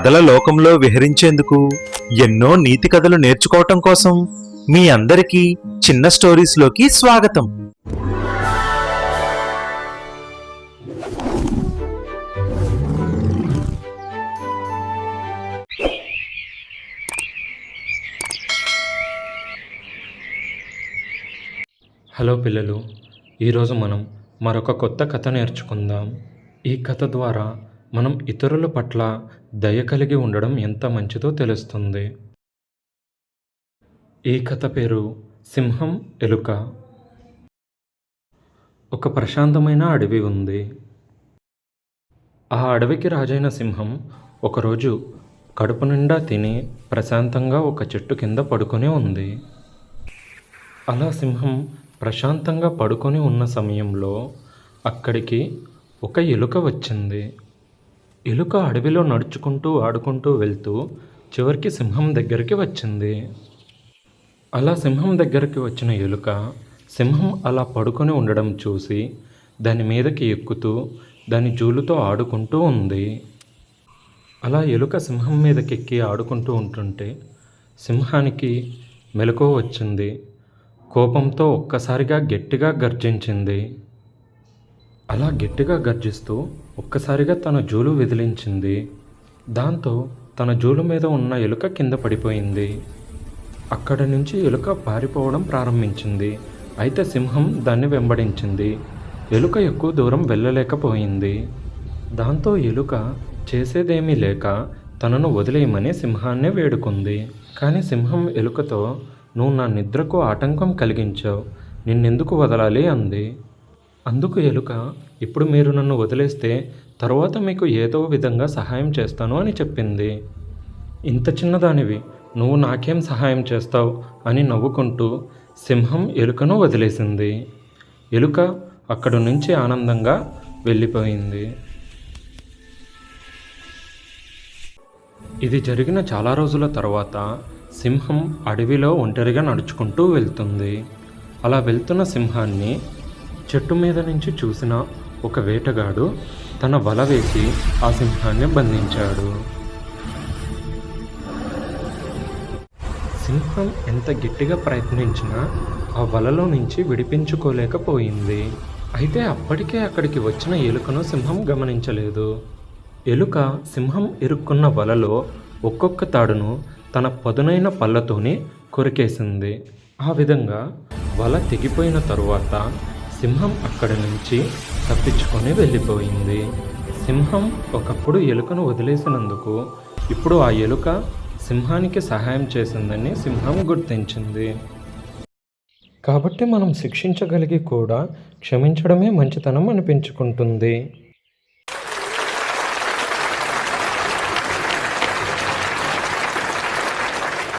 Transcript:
కథల లోకంలో విహరించేందుకు ఎన్నో నీతి కథలు నేర్చుకోవటం కోసం మీ అందరికీ చిన్న స్టోరీస్లోకి స్వాగతం. హలో పిల్లలు ఈరోజు మనం మరొక కొత్త కథ నేర్చుకుందాం. ఈ కథ ద్వారా మనం ఇతరుల పట్ల దయ కలిగి ఉండడం ఎంత మంచిదో తెలుస్తుంది. ఈ కథ పేరు సింహం ఎలుక. ఒక ప్రశాంతమైన అడవి ఉంది. ఆ అడవికి రాజైన సింహం ఒకరోజు కడుపు నిండా తిని ప్రశాంతంగా ఒక చెట్టు కింద పడుకొని ఉంది. అలా సింహం ప్రశాంతంగా పడుకొని ఉన్న సమయంలో అక్కడికి ఒక ఎలుక వచ్చింది. ఎలుక అడవిలో నడుచుకుంటూ ఆడుకుంటూ వెళ్తూ చివరికి సింహం దగ్గరికి వచ్చింది. అలా సింహం దగ్గరికి వచ్చిన ఎలుక సింహం అలా పడుకొని ఉండడం చూసి దాని మీదకి ఎక్కుతూ దాని జూలుతో ఆడుకుంటూ ఉంది. అలా ఎలుక సింహం మీదకెక్కి ఆడుకుంటూ ఉంటుంటే సింహానికి మెలకువ వచ్చింది. కోపంతో ఒక్కసారిగా గట్టిగా గర్జించింది. అలా గట్టిగా గర్జిస్తూ ఒక్కసారిగా తన జూలు విదిలించింది. దాంతో తన జూలు మీద ఉన్న ఎలుక కింద పడిపోయింది. అక్కడి నుంచి ఎలుక పారిపోవడం ప్రారంభించింది. అయితే సింహం దాన్ని వెంబడించింది. ఎలుక ఎక్కువ దూరం వెళ్ళలేకపోయింది. దాంతో ఎలుక చేసేదేమీ లేక తనను వదిలేయమని సింహాన్ని వేడుకుంది. కానీ సింహం ఎలుకతో నువ్వు నా నిద్రకు ఆటంకం కలిగించావు. నిన్నెందుకు వదలాలి? అంది. అందుకు ఎలుక ఇప్పుడు మీరు నన్ను వదిలేస్తే తర్వాత మీకు ఏదో విధంగా సహాయం చేస్తాను అని చెప్పింది. ఇంత చిన్నదానివి నువ్వు నాకేం సహాయం చేస్తావు? అని నవ్వుకుంటూ సింహం ఎలుకను వదిలేసింది. ఎలుక అక్కడి నుంచి ఆనందంగా వెళ్ళిపోయింది. ఇది జరిగిన చాలా రోజుల తర్వాత సింహం అడవిలో ఒంటరిగా నడుచుకుంటూ వెళ్తుంది. అలా వెళ్తున్న సింహాన్ని చెట్టు మీద నుంచి చూసిన ఒక వేటగాడు తన వల వేసి ఆ సింహాన్ని బంధించాడు. సింహం ఎంత గట్టిగా ప్రయత్నించినా ఆ వలలో నుంచి విడిపించుకోలేకపోయింది. అయితే అప్పటికే అక్కడికి వచ్చిన ఎలుకను సింహం గమనించలేదు. ఎలుక సింహం ఇరుక్కున్న వలలో ఒక్కొక్క తాడును తన పదునైన పళ్ళతోనే కొరికేసింది. ఆ విధంగా వల తెగిపోయిన తరువాత సింహం అక్కడి నుంచి తప్పించుకొని వెళ్ళిపోయింది. సింహం ఒకప్పుడు ఎలుకను వదిలేసినందుకు ఇప్పుడు ఆ ఎలుక సింహానికి సహాయం చేసిందని సింహం గుర్తించింది. కాబట్టి మనం శిక్షించగలిగి కూడా క్షమించడమే మంచితనం అనిపించుకుంటుంది.